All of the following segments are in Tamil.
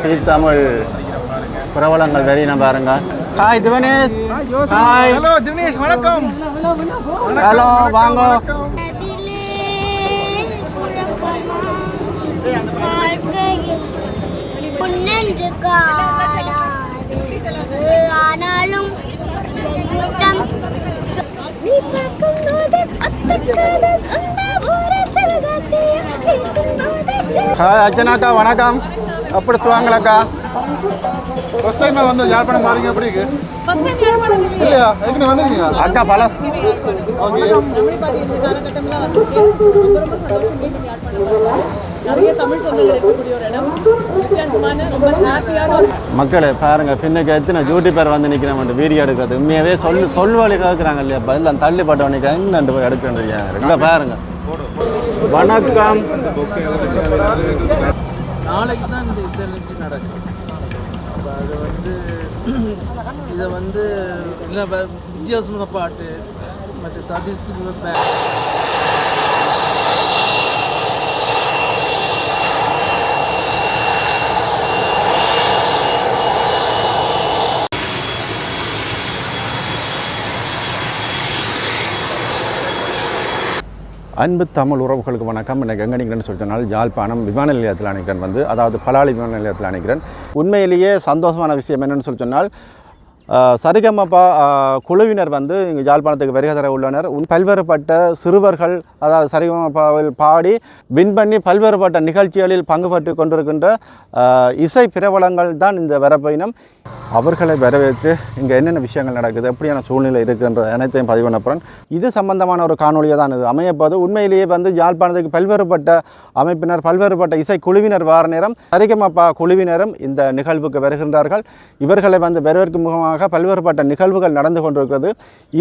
தமிழ் பிரபலங்கள் வெளியின பாருங்க. Hi Divanesh. Hi hello Dinesh வணக்கம். ஹலோ வாங்க. ஆனாலும் அர்ச்சனாக்கா வணக்கம். எப்படி சுவாங்களாக்கா ஃபர்ஸ்ட் டைம் வந்து யாழ்ப்பாணம் பாருங்க எப்படி இருக்கு? ஃபர்ஸ்ட் டைம் யாழ்ப்பாணம் இல்லையே. எத்தனை வந்திருக்கீங்க? அக்கா பல ஓகே. மக்களே பாருங்க பின்னுக்கு எத்தனை ஜூட்டி பேர் வந்து நிற்கிறேன் வீடியோ எடுக்கிறது. உண்மையாவே சொல் சொல்வழி கேட்குறாங்க இல்லையா? பதில் தள்ளி பட்டவனுக்கு என்னண்டு போய் எடுக்கின்றீங்க இங்கே பாருங்க. வணக்கம். நாளைக்கு தான் இந்த இசையமைச்சு நடக்கும். அப்போ அது வந்து இதை வந்து இல்லை வித்தியாசமான பாட்டு மற்ற சதீஷ் பேண்ட் அன்பு தமிழ் உறவுகளுக்கு வணக்கம். எனக்கு எங்கே நிற்கிறேன்னு சொன்னால் யாழ்ப்பாணம் விமான நிலையத்தில் அணைக்கிறேன் வந்து அதாவது பலாலி விமான நிலையத்தில் அணைக்கிறேன் உண்மையிலேயே சந்தோஷமான விஷயம் என்னென்னு சொல்லி சொன்னால் சரிகமபா குழுவினர் வந்து இங்கே யாழ்ப்பாணத்துக்கு வருகை தர உள்ளனர். உன் பல்வேறுபட்ட சிறுவர்கள் அதாவது சரிகமபாவில் பாடி வின் பண்ணி பல்வேறுபட்ட நிகழ்ச்சிகளில் பங்கு பெற்று கொண்டிருக்கின்ற இசை பிரபலங்கள் தான் இந்த வரப்பயணம் அவர்களை வரவேற்று இங்கே என்னென்ன விஷயங்கள் நடக்குது எப்படியான சூழ்நிலை இருக்குன்ற அனைத்தையும் பதிவு பண்ண இது சம்பந்தமான ஒரு காணொலியை தான் இது அமையப்போது. உண்மையிலேயே வந்து யாழ்ப்பாணத்துக்கு பல்வேறுபட்ட அமைப்பினர் பல்வேறுபட்ட இசை குழுவினர் வார நேரம் சரிகமப்பா குழுவினரும் இந்த நிகழ்வுக்கு வருகின்றார்கள். இவர்களை வந்து வரவேற்கும் முகமாக பல்வேறுபட்ட நிகழ்வுகள் நடந்து கொண்டிருக்கிறது.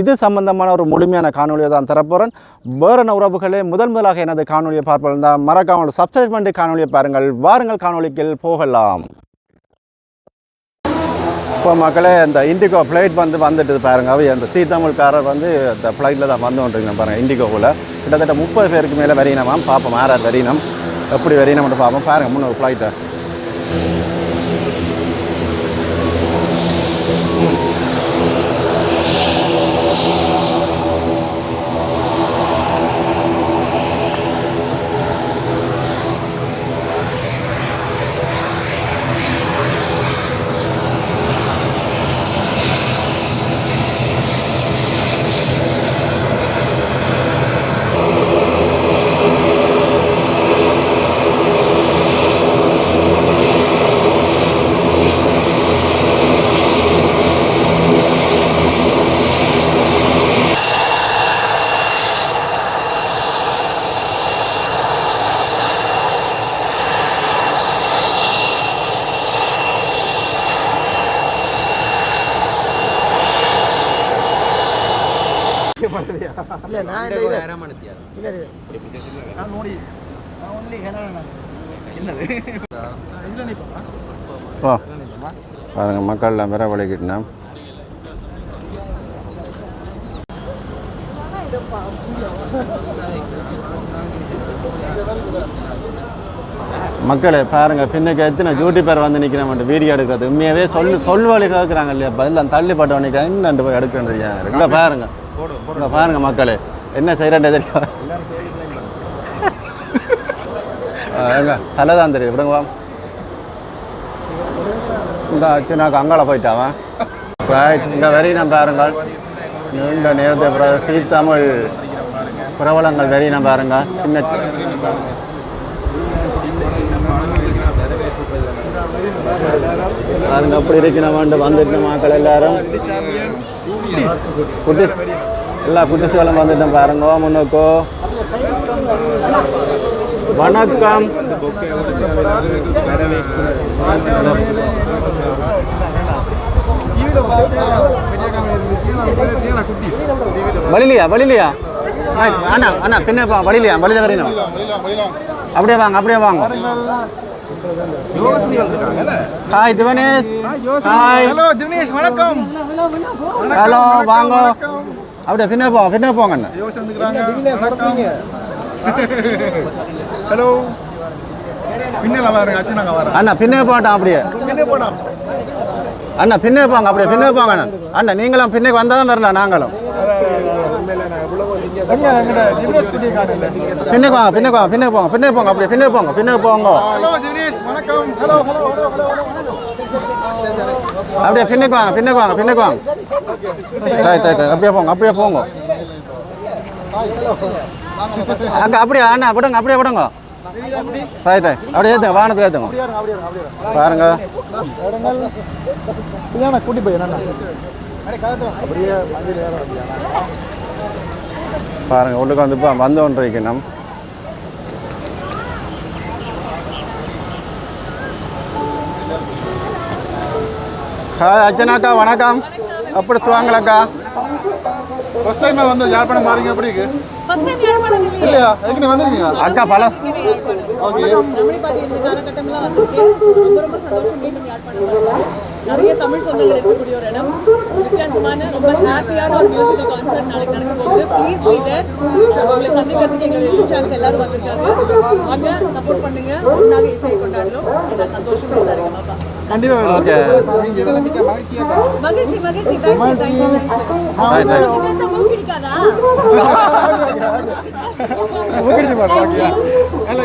இது சம்பந்தமான ஒரு முழுமையான காணொலியை தான் தரப்போகிறேன் வேறன உறவுகளே முதல் முதலாக எனது காணொலியை பார்ப்போம் தான் மறக்காமல் சப்ஸ்கிரைப் பண்ணி காணொலியை பாருங்கள். வாருங்கள் காணொலிக்கு போகலாம். இப்போ மக்களே இந்த இண்டிகோ ஃப்ளைட் வந்து வந்துட்டு பாருங்க. அவை அந்த சீத்தமிழ்காரர் வந்து இந்த ஃப்ளைட்டில் தான் வந்து கொண்டிருக்கேன் பாருங்கள் இண்டிகோவில் கிட்டத்தட்ட முப்பது பேருக்கு மேலே வரையினமாம். பார்ப்போம் யார் வரையினம்? எப்படி வரையினம்னு பார்ப்போம். பாருங்கள் முன்னூறு ஃப்ளைட்டை இல்லை நான் இல்லை இவர். ஓ பாருங்கள் மக்கள்லாம் வேற வழிகிட்டேன் மக்களே பாருங்க பின்னுக்கு எத்தனை ஜூட்டி பேர் வந்து நிற்கிறேன் வீடியோ எடுக்கிறது உண்மையாவே சொல் சொல்வழி கேட்குறாங்க இல்லையா? பதில் தள்ளி பட்டவனுக்கு என்னண்டு போய் எடுக்கின்றீங்க இங்கே பாருங்க. இங்கே பாருங்க மக்களே என்ன செய்கிறேன் தெரியும்? எங்க தலை தான் தெரியுது. விடுங்க வா. இந்த அச்சுனாக்கு அங்கால போயிட்டாவன் ரைட் இங்கே வரையினம் பாருங்கள். நீண்ட நேரத்தை பிறகு சீத்தமிழ் பிரபலங்கள் வரையினம் பாருங்க. சின்ன பாருங்க அப்படி இருக்கணும் வந்துட்டு மக்கள் எல்லாரும். குட்டிஸ் எல்லா குட்டிஸ்களும் வந்துட்டோம் பாருங்க முன்னுக்கோ. வணக்கம். வழிலையா வழிலையா அண்ணா அண்ணா பின்ன வழிலையா வழியில வரணும். அப்படியே வாங்க அப்படியே வாங்க. Hi Divanesh hi hello Dinesh வணக்கம். ஹலோ வாங்க. அப்படியே பின்ன போ பின்ன போங்க ஹலோ பின்னல பாருங்க அச்சு நாங்க வரோம். அண்ணா பின்னே போட்டோம் அப்படியே. பின்னே போடா. அண்ணா பின்னே போங்க அப்படியே பின்னே போங்க அண்ணா. அண்ணா நீங்களும் பின்னுக்கு வந்தால் தான் வரல நாங்களும். பின்னுக்கு வாங்க பின்னுக்கு வாங்க பின்னுக்கு போங்க பின்னுக்கு போங்க அப்படியே பின்னுக்கு போங்க பின்னுக்கு போங்க. அப்படியே பின்னுக்கு வாங்க பின்னுக்கு வாங்க பின்னுக்கு வாங்க. ரைட் ரைட் அப்படியே போங்க அப்படியே போங்க. அங்கே அப்படியே அண்ணா விடுங்க அப்படியே விடுங்க. ரைட் ரைட் அப்படியே ஏற்றுங்க ஏற்றுங்க பாருங்க. கூட்டி போய் அப்படியே. மஞ்சள் ஏறும் பாருங்க உள்ளுக்கு வந்து இப்போ வந்து ஒன்று இருக்கணும் ஹாய் அர்ச்சனாக்கா வணக்கம். அப்படி சுவாங்களாக்கா ஃபர்ஸ்ட் டைம் வந்து யாழ்ப்பாணம் பாருங்க எப்படி இருக்கு? ஃபர்ஸ்ட் டைம் யாழ்ப்பாணம் இல்லையே. எங்க வந்திருக்கீங்க? அக்கா பல ஓகே ரமணி பாட்டி இந்த காலகட்டம்லாம் வந்திருக்கேன் So, ரொம்ப ரொம்ப சந்தோஷம் மீண்டும் யாழ்ப்பாணம் வந்தது. நிறைய தமிழ் சொந்தங்கள் இருக்கக்கூடிய ஒரு இடம். வித்தியாசமான ரொம்ப ஹாப்பியான ஒரு மியூசிக்கல் கான்சர்ட் நாளைக்கு நடக்க போகுது. ப்ளீஸ் வீட்டர் உங்களை சந்திக்கிறதுக்கு எங்களுடைய யூடியூப் சேனல்ஸ் எல்லாரும் வந்திருக்காங்க. வாங்க சப்போர்ட் பண்ணுங்க. ஒன்றாக இசையை கொண்டாடணும். என்ன சந்தோஷமா சரிங்க பாப்பா. கண்டிப்பா ஓகே. நீங்க மகிழ்ச்சி மகிழ்ச்சி. தேங்க்யூ தேங்க்யூ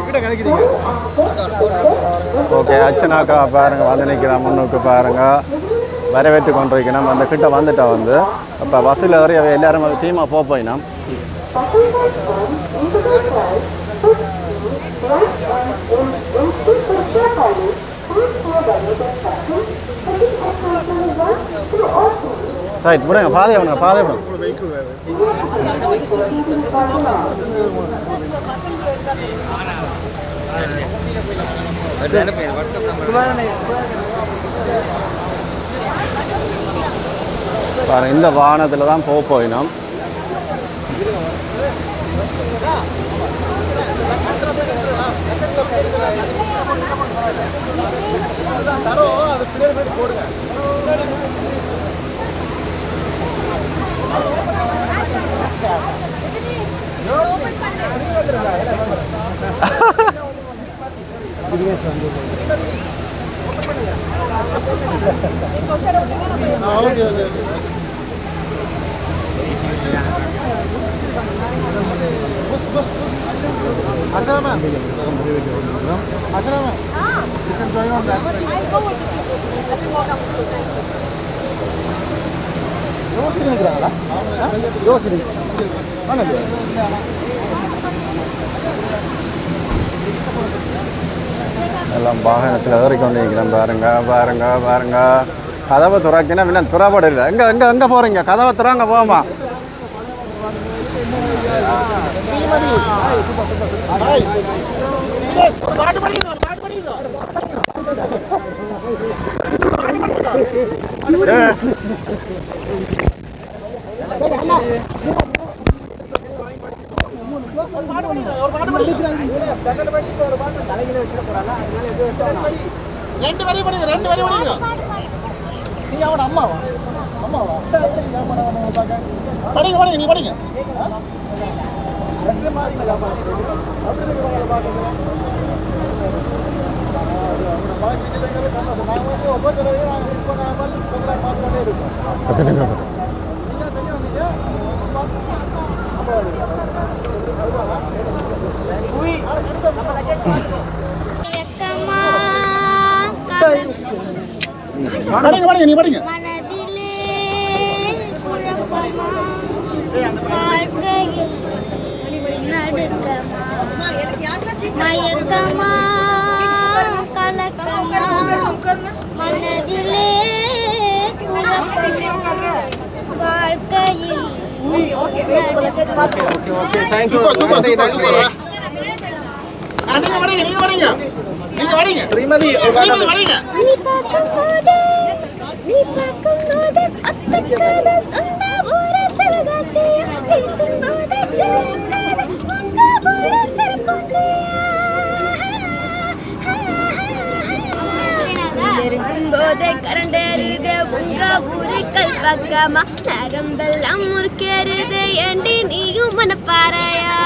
கிட்ட கதைக்கிறீங்க ஓகே அர்ச்சனாக்கா பாருங்க வந்து நிற்கிறேன் முன்னுக்கு பாருங்க. வரவேற்று கொண்டிருக்கணும் அந்த கிட்ட வந்துட்டா வந்து. அப்போ பஸ்ஸில் ஏறி எல்லாரும் டீமாக போக போயினோம். ரைட் விடுங்க பாதையை பண்ணுங்க பாதையை பண்ணுங்க பாருங்க இந்த வாகனத்தில் தான் போக போயினோம். ஓகே ஓகே அச்சா மேம் அச்சா ma'am you can join on that யோசனை இருக்கிறாங்களா யோசனை ஆனது எல்லாம் வாகனத்தில் ஏறி கொண்டு பாருங்க பாருங்க பாருங்க. கதவை துறக்கினா இன்னும் துறப்பட இல்லை. எங்கே எங்கே எங்கே போகிறீங்க கதவை துறாங்க போமா. ஒரு பாட்டு படிக்க ஒரு பாட்டு தலையில வச்சுட்டு போறாங்க ரெண்டு வரி பண்ணுங்க ரெண்டு வரி பண்ணுங்க நீ அவன அம்மாவா? அம்மாவா? படிங்க படிங்க நீ படிங்க. இயக்கமா படிங்க படிங்க நீ படிங்க. மனதிலே குழப்பமா வாழ்க்கையில் நடுக்கமா மயக்கமா கலக்கமா மனதிலே வாழ்க்கையில் நடுக்கமா சூப்பர் சூப்பர் சூப்பர் சூப்பர். ஆ, நீங்க படிங்க நீங்க படிங்க. நீங்க படிங்க ஸ்ரீமதி படிங்க நீ நீ பார்க்கும்போது அத்தக்காத சொந்த ஊர சிவகாசியா உங்க ஊர நெருங்கும் போதே கரண்டேறிது உங்க ஊரு கல்பக்கமா நரம்பெல்லாம் முறுக்கேறுது ஏண்டி நீயும் மனப்பாறையா?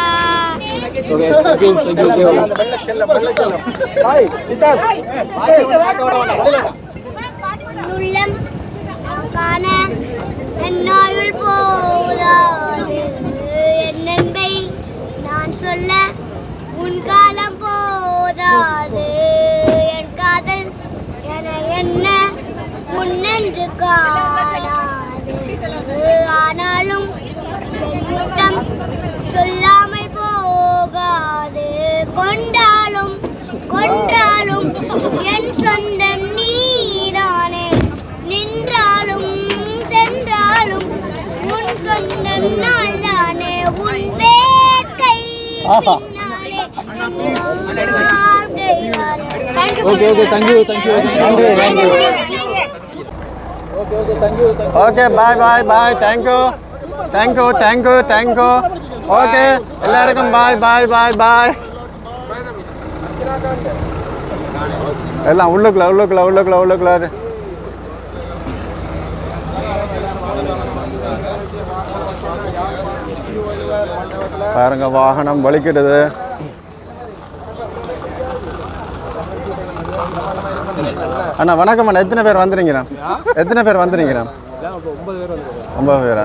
உள்ளம் காண என்னாயுள் போதாது என் நண்பை நான் சொல்ல உன் காலம் போதாது என் காதல் என என்ன முன்னென்று காணாது ஆனாலும் தானே. Okay okay thank you thank you thank you okay bye bye bye thank you thank you thank you thank you okay எல்லாருக்கும் பாய் பாய் பாய் பாய் எல்லாம் உள்ளுக்குள்ள உள்ளுக்குள்ள உள்ளுக்குள்ள உள்ளுக்குள்ள பாருங்க வாகனம் வலிக்கிடுது அண்ணா வணக்கம் அண்ணா. எத்தனை பேர் வந்துறீங்கண்ணா எத்தனை பேர் வந்துறீங்கண்ணா ஒன்பது பேரா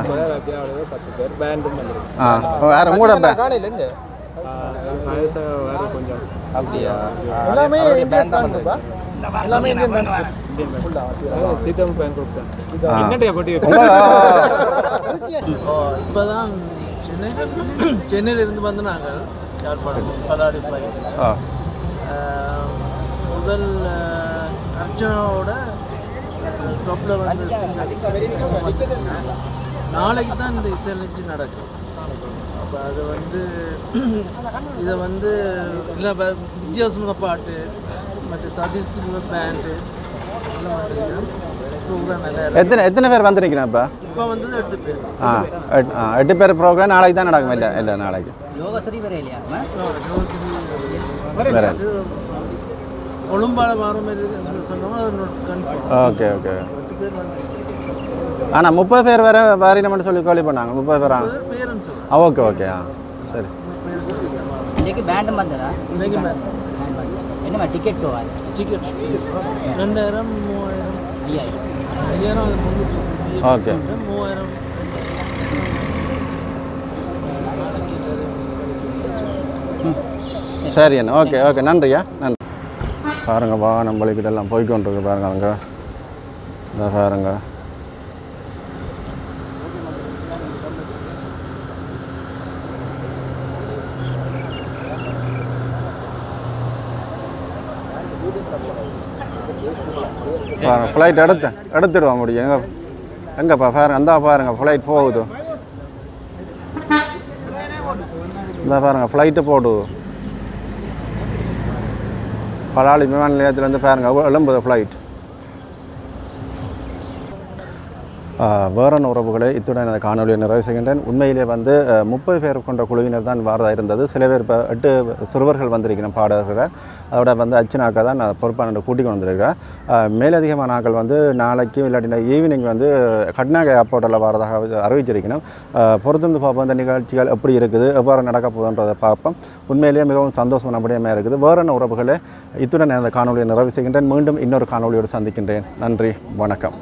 ஆ வேற உங்களோட பே ஆ. உங்க- இப்போ தான் சென்னை சென்னையிலிருந்து வந்து நாங்கள் யாழ்ப்பாணம் பலாடி ஃப்ளைட் முதல் அஹ், அர்ச்சனாவோட டாப்பில் வந்து சிங்கர்ஸ் நாளைக்கு தான் இந்த இசை நிகழ்ச்சி நடக்கும் அப்போ அது வந்து இதை வந்து இல்லை வித்தியாசமான பாட்டு மற்ற சதீஷ் பேண்டு எத்தனை எத்தனை பேர் வந்துருக்கீங்க இப்போ இப்போ வந்து எட்டு பேர். ஆ ஆ எட்டு பேர் ப்ரோக்ராம் நாளைக்கு தான் நடக்கும் இல்லை இல்லை நாளைக்கு. வேற ஓகே ஓகே. வந்து ஆனால் முப்பது பேர் வேறு வேறினமென்னு சொல்லி கோலி பண்ணாங்க முப்பது பேரா? ஆ ஓகே ஓகே ஆ சரி. இன்னைக்கு பேண்டும் வந்ததா என்னம்மா டிக்கெட் ஷோவா டிக்கெட் ரெண்டாயிரம் மூவாயிரம். ஐயாயிரம் ஐயாயிரம் அது முந்நூற்றி ஓகே. மூவாயிரம் சரி அண்ணா. Okay okay. நன்றியா நன்றி. பாருங்க வாகனம் பலிக்கிட்ட எல்லாம் போய்க்கொண்டிருக்கு பாருங்க அங்கே. இந்த பாருங்க. ஃப்ளைட் எடுத்து எடுத்துடுவோம் முடியும் எங்கே எங்கேப்பா பாருங்க அந்த பாருங்க ஃப்ளைட் போகுது. இந்த பாருங்க ஃப்ளைட்டு போடுது பலாளி விமான நிலையத்துலேருந்து பாருங்க எழும்புது ஃப்ளைட் வேறன் உறவுகளை இத்துடன் இந்த காணொலியை நிறைவு செய்கின்றேன். உண்மையிலே வந்து முப்பது பேர் கொண்ட குழுவினர் தான் வாரதாக இருந்தது. சில பேர் இப்போ எட்டு சிறுவர்கள் வந்திருக்கிறோம் பாடகர்கள். அதோட வந்து அச்சனாக்கா தான் நான் பொறுப்பான கூட்டிக் கொண்டு வந்திருக்கிறேன். மேலதிகமான ஆட்கள் வந்து நாளைக்கு இல்லாட்டி ஈவினிங் வந்து கட்னாக ஏர்போர்ட்டில் வரதாக அறிவிச்சிருக்கணும் பொறுத்திருந்து பார்ப்போம். இந்த நிகழ்ச்சிகள் எப்படி இருக்குது எவ்வாறு நடக்க போகுதுன்றதை பார்ப்போம். உண்மையிலேயே மிகவும் சந்தோஷமான அப்படியே இருக்குது. வேறன உறவுகளை இத்துடன் இந்த காணொலியை நிறைவு செய்கின்றேன். மீண்டும் இன்னொரு காணொலியோடு சந்திக்கின்றேன். நன்றி. வணக்கம்.